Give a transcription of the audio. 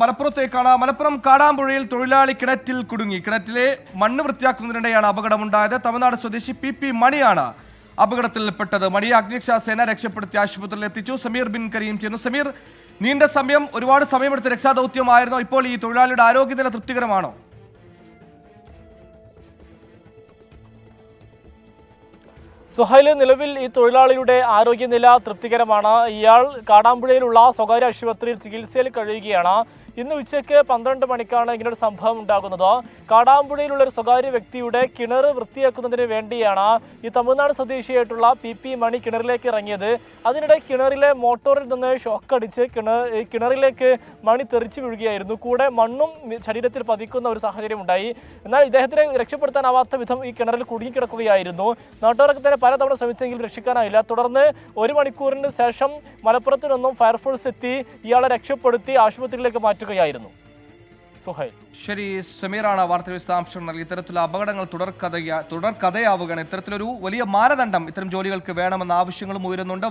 മലപ്പുറത്തേക്കാണ്. മലപ്പുറം കാടാമ്പുഴയിൽ തൊഴിലാളി കിണറ്റിൽ കുടുങ്ങി. കിണറ്റിലെ മണ്ണ് വൃത്തിയാക്കുന്നതിനിടെയാണ് അപകടമുണ്ടായത്. തമിഴ്നാട് സ്വദേശി പി പി മണിയാണ് അപകടത്തിൽപ്പെട്ടത്. മണിയെ അഗ്നിരക്ഷാ സേന രക്ഷപ്പെടുത്തി ആശുപത്രിയിൽ എത്തിച്ചു. സമീർ ബിൻ കരീം ചെയ്യുന്നു. സമീർ നീണ്ട സമയം ഒരുപാട് സമയമെടുത്ത് രക്ഷാദൗത്യമായിരുന്നു. ഇപ്പോൾ ഈ തൊഴിലാളിയുടെ ആരോഗ്യനില തൃപ്തികരമാണോ? സുഹൈൽ നിലവിൽ ഈ തൊഴിലാളിയുടെ ആരോഗ്യനില തൃപ്തികരമാണ്. ഇയാൾ കാടാമ്പുഴയിലുള്ള സ്വകാര്യ ആശുപത്രിയിൽ ചികിത്സയിൽ കഴിയുകയാണ്. ഇന്ന് ഉച്ചയ്ക്ക് പന്ത്രണ്ട് മണിക്കാണ് ഇങ്ങനൊരു സംഭവം ഉണ്ടാകുന്നത്. കാടാമ്പുഴയിലുള്ള ഒരു സ്വകാര്യ വ്യക്തിയുടെ കിണർ വൃത്തിയാക്കുന്നതിന് വേണ്ടിയാണ് ഈ തമിഴ്നാട് സ്വദേശിയായിട്ടുള്ള പി പി മണി കിണറിലേക്ക് ഇറങ്ങിയത്. അതിനിടെ കിണറിലെ മോട്ടോറിൽ നിന്ന് ഷോക്ക് അടിച്ച് കിണർ കിണറിലേക്ക് മണി തെറിച്ചു വീഴുകയായിരുന്നു. കൂടെ മണ്ണും ശരീരത്തിൽ പതിക്കുന്ന ഒരു സാഹചര്യം ഉണ്ടായി എന്നാൽ ഇദ്ദേഹത്തിനെ രക്ഷപ്പെടുത്താനാവാത്ത വിധം ഈ കിണറിൽ കുടുങ്ങിക്കിടക്കുകയായിരുന്നു. നാട്ടുകാരൊക്കെ തന്നെ പലതവണ ശ്രമിച്ചെങ്കിലും രക്ഷിക്കാനായില്ല. തുടർന്ന് ഒരു മണിക്കൂറിന് ശേഷം മലപ്പുറത്തു നിന്നും ഫയർഫോഴ്സ് എത്തി ഇയാളെ രക്ഷപ്പെടുത്തി ആശുപത്രിയിലേക്ക് മാറ്റുകയായിരുന്നു. സുഹൈൽ. ശരി സമീറാണ് വാർത്ത വിശദാംശം നൽകി ഇത്തരത്തിലുള്ള അപകടങ്ങൾ തുടർക്കഥയ തുടർക്കഥയാവുകയാണ് ഇത്തരത്തിലൊരു വലിയ മാനദണ്ഡം ഇത്തരം ജോലികൾക്ക് വേണമെന്ന ആവശ്യങ്ങളും ഉയരുന്നുണ്ട്.